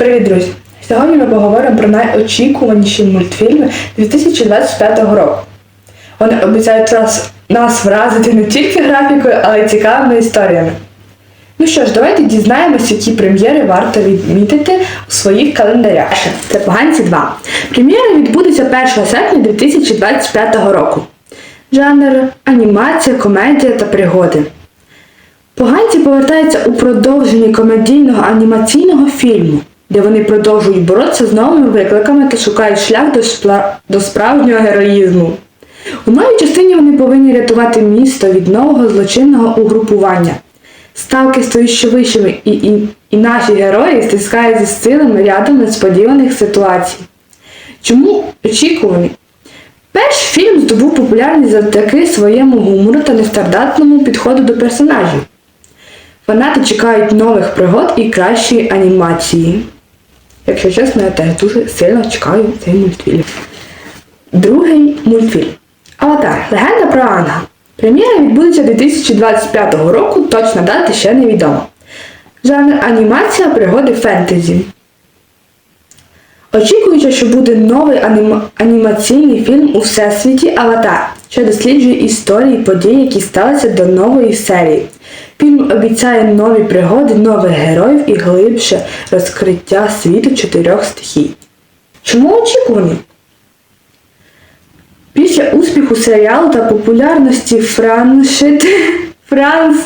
Привіт, друзі! Сьогодні ми поговоримо про найочікуваніші мультфільми 2025 року. Вони обіцяють нас, вразити не тільки графікою, але й цікавими історіями. Ну що ж, давайте дізнаємось, які прем'єри варто відмітити у своїх календарях. Це Поганці 2. Прем'єра відбудеться 1 серпня 2025 року. Жанр анімація, комедія та пригоди. Поганці повертаються у продовженні комедійного анімаційного фільму, де вони продовжують боротися з новими викликами та шукають шлях до, шпла... до справжнього героїзму. У новій частині вони повинні рятувати місто від нового злочинного угрупування. Ставки стають ще вищими, і, і, і наші герої стискаються з силами рядом несподіваних ситуацій. Чому очікуваний? Перший фільм здобув популярність завдяки своєму гумору та нестандартному підходу до персонажів. Фанати чекають нових пригод і кращої анімації. Якщо чесно, я теж дуже сильно чекаю цей мультфільм. Другий мультфільм. Аватар. Легенда про Анга. Прем'єра відбудеться 2025 року, точна дата ще невідома. Жанр анімація пригоди фентезі. Очікуючи, що буде новий аніма- анімаційний фільм у всесвіті Аватар, що досліджує історії і події, які сталися до нової серії. Фільм обіцяє нові пригоди, нових героїв і глибше розкриття світу чотирьох стихій. Чому очікувані? Після успіху серіалу та популярності франшити Франс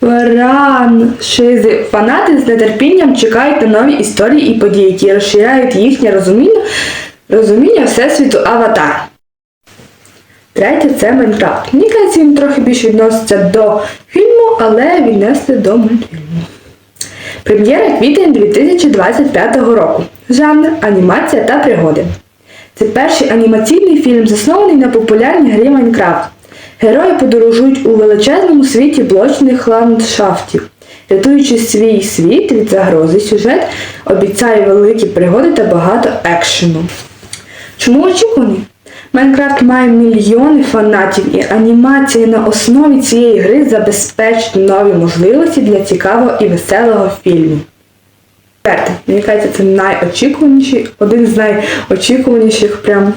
франшизи фанати з нетерпінням чекають на нові історії і події, які розширяють їхнє розуміння, розуміння Всесвіту Аватар. Третє це Майнкрафт. Мені кажеться, він трохи більше відноситься до фільму, але віднесли до мультфільму. Прем'єра квітень 2025 року. Жанр анімація та пригоди. Це перший анімаційний фільм, заснований на популярній грі Майнкрафт. Герої подорожують у величезному світі блочних ландшафтів. Рятуючи свій світ від загрози, сюжет обіцяє великі пригоди та багато екшену. Чому очікуваний? Майнкрафт має мільйони фанатів і анімація на основі цієї гри забезпечить нові можливості для цікавого і веселого фільму. Четверте, мені кажеться, це найочікуваніший, один з найочікуваніших прям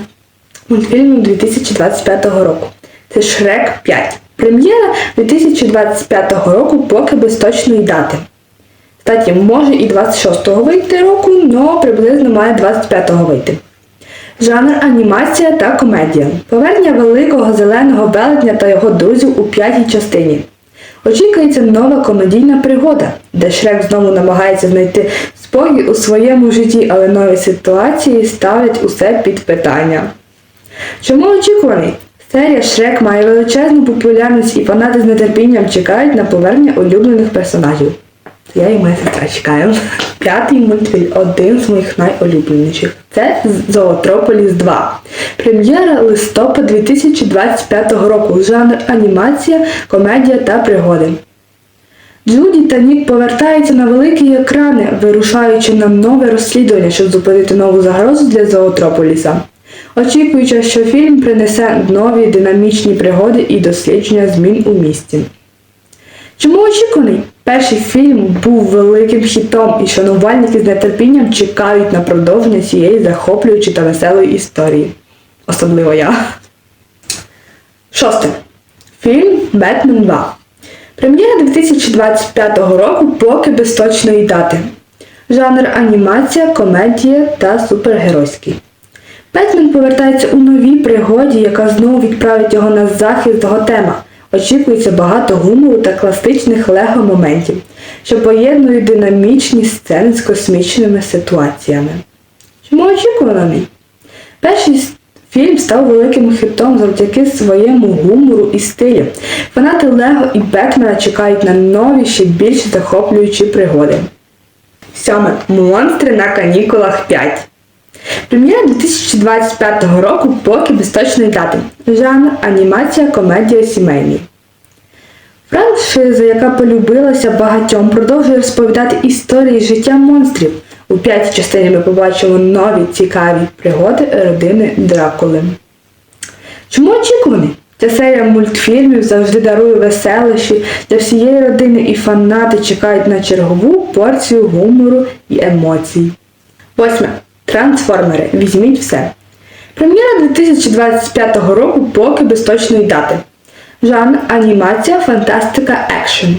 мультфільмів 2025 року. Це Шрек 5. Прем'єра 2025 року, поки без точної дати. Кстати, може і 26-го вийти року, але приблизно має 25-го вийти. Жанр анімація та комедія. Повернення великого зеленого велетня та його друзів у п'ятій частині. Очікується нова комедійна пригода, де Шрек знову намагається знайти спокій у своєму житті, але нові ситуації ставлять усе під питання. Чому очікуваний? Серія Шрек має величезну популярність і фанати з нетерпінням чекають на повернення улюблених персонажів. Я і моя сестра чекаю. П'ятий мультфільм один з моїх найулюбленіших. Це Зоотрополіс 2. Прем'єра листопад 2025 року. Жанр анімація, комедія та пригоди. Джуді та Нік повертаються на великі екрани, вирушаючи на нове розслідування, щоб зупинити нову загрозу для Зоотрополіса. Очікуючи, що фільм принесе нові динамічні пригоди і дослідження змін у місті. Чому очікуваний? Перший фільм був великим хітом, і шанувальники з нетерпінням чекають на продовження цієї захоплюючої та веселої історії. Особливо я. Шосте. Фільм Бетмен 2. Прем'єра 2025 року поки без точної дати. Жанр анімація, комедія та супергеройський. Бетмен повертається у новій пригоді, яка знову відправить його на захист Готема. Очікується багато гумору та класичних лего моментів, що поєднують динамічні сцени з космічними ситуаціями. Чому очікуваний? Перший фільм став великим хитом завдяки своєму гумору і стилю. Фанати Лего і Бетмена чекають на нові, ще більш захоплюючі пригоди. Сьоме. Монстри на канікулах 5. Прем'єра 2025 року поки без точної дати. Жанр анімація, комедія сімейний. Франшиза, яка полюбилася багатьом, продовжує розповідати історії життя монстрів. У п'ятій частині ми побачимо нові цікаві пригоди родини Дракули. Чому очікуваний? Ця серія мультфільмів завжди дарує веселощі для всієї родини і фанати чекають на чергову порцію гумору і емоцій. Восьме. Трансформери. Візьміть все. Прем'єра 2025 року поки без точної дати. Жанр анімація, фантастика, екшен.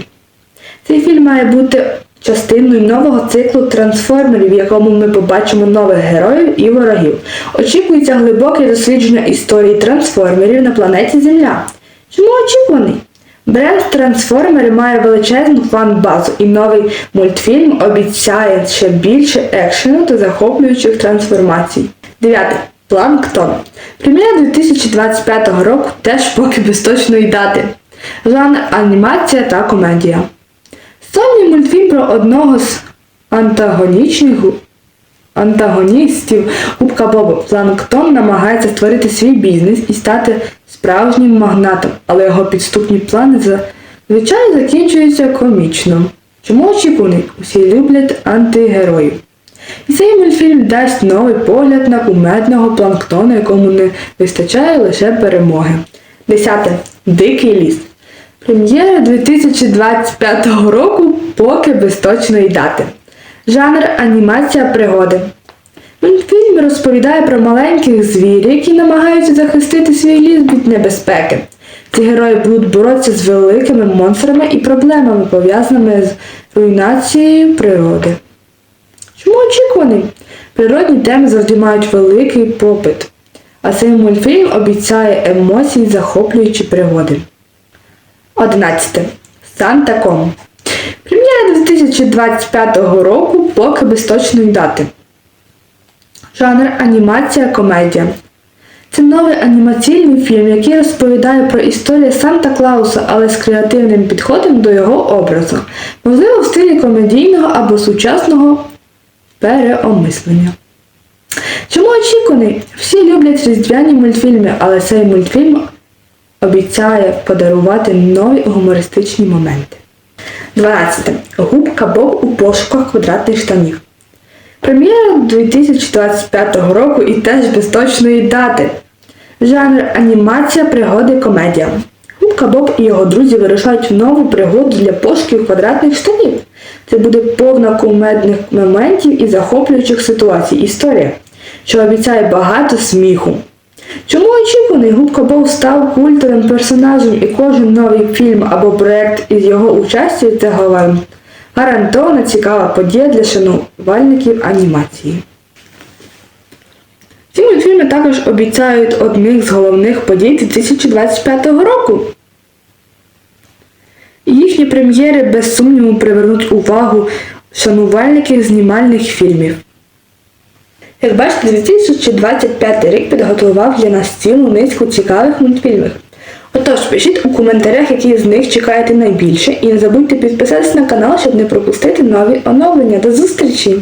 Цей фільм має бути частиною нового циклу трансформерів, в якому ми побачимо нових героїв і ворогів. Очікується глибоке дослідження історії трансформерів на планеті Земля. Чому очікуваний? Бренд Трансформери має величезну фан-базу і новий мультфільм обіцяє ще більше екшену та захоплюючих трансформацій. Дев'яте. Планктон. Прем'єра 2025 року теж поки без точної дати. Жанр анімація та комедія. Сольний мультфільм про одного з антагонічних антагоністів Губка Боба Планктон намагається створити свій бізнес і стати справжнім магнатом, але його підступні плани зазвичай закінчуються комічно. Чому очікуваний? Усі люблять антигероїв. І цей мультфільм дасть новий погляд на кумедного планктона, якому не вистачає лише перемоги. Десяте. Дикий ліс. Прем'єра 2025 року поки без точної дати. Жанр анімація пригоди. Мультфільм розповідає про маленьких звірів, які намагаються захистити свій ліс від небезпеки. Ці герої будуть боротися з великими монстрами і проблемами, пов'язаними з руйнацією природи. Чому очікуваний? Природні теми завжди мають великий попит, а цей мультфільм обіцяє емоції, захоплюючі пригоди. 11. Санта Ком. Прем'єра 2025 року поки без точної дати. Жанр анімація комедія. Це новий анімаційний фільм, який розповідає про історію Санта Клауса, але з креативним підходом до його образу, можливо, в стилі комедійного або сучасного переосмислення. Чому очікуваний? Всі люблять різдвяні мультфільми, але цей мультфільм обіцяє подарувати нові гумористичні моменти. 12. Губка Боб у пошуках квадратних штанів. Прем'єра 2025 року і теж без точної дати. Жанр анімація, пригоди, комедія. Губка Боб і його друзі вирушають в нову пригоду для пошуків квадратних штанів. Це буде повна кумедних моментів і захоплюючих ситуацій. Історія, що обіцяє багато сміху. Чому очікуваний Губка Боб став культовим персонажем і кожен новий фільм або проєкт із його участю це гаран- гарантована цікава подія для шанувальників анімації. Ці мультфільми також обіцяють одних з головних подій 2025 року. Їхні прем'єри без сумніву привернуть увагу шанувальників знімальних фільмів. Як бачите, 2025 рік підготував для нас цілу низку цікавих мультфільмів. Отож, пишіть у коментарях, які з них чекаєте найбільше, і не забудьте підписатися на канал, щоб не пропустити нові оновлення. До зустрічі!